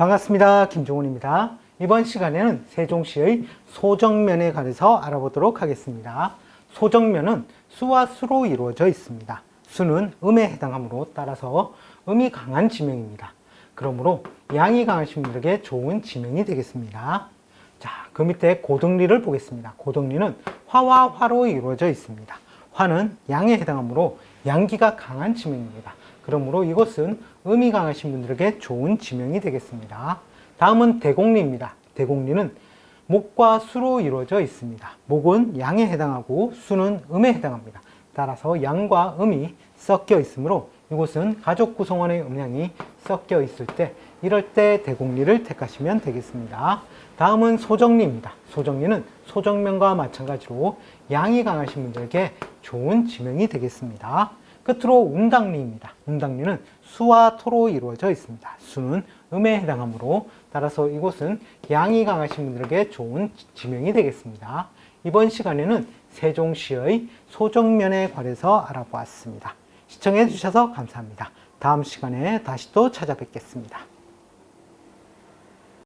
반갑습니다. 김종훈입니다. 이번 시간에는 세종시의 소정면에 관해서 알아보도록 하겠습니다. 소정면은 수와 수로 이루어져 있습니다. 수는 음에 해당하므로 따라서 음이 강한 지명입니다. 그러므로 양이 강하신 분들에게 좋은 지명이 되겠습니다. 자, 그 밑에 고등리를 보겠습니다. 고등리는 화와 화로 이루어져 있습니다. 화는 양에 해당하므로 양기가 강한 지명입니다. 그러므로 이것은 음이 강하신 분들에게 좋은 지명이 되겠습니다. 다음은 대공리입니다. 대공리는 목과 수로 이루어져 있습니다. 목은 양에 해당하고 수는 음에 해당합니다. 따라서 양과 음이 섞여 있으므로 이곳은 가족 구성원의 음양이 섞여 있을 때 이럴 때 대공리를 택하시면 되겠습니다. 다음은 소정리입니다. 소정리는 소정면과 마찬가지로 양이 강하신 분들에게 좋은 지명이 되겠습니다. 끝으로 운당리입니다. 운당리는 수와 토로 이루어져 있습니다. 수는 음에 해당하므로 따라서 이곳은 양이 강하신 분들에게 좋은 지명이 되겠습니다. 이번 시간에는 세종시의 소정면에 관해서 알아보았습니다. 시청해 주셔서 감사합니다. 다음 시간에 다시 또 찾아뵙겠습니다.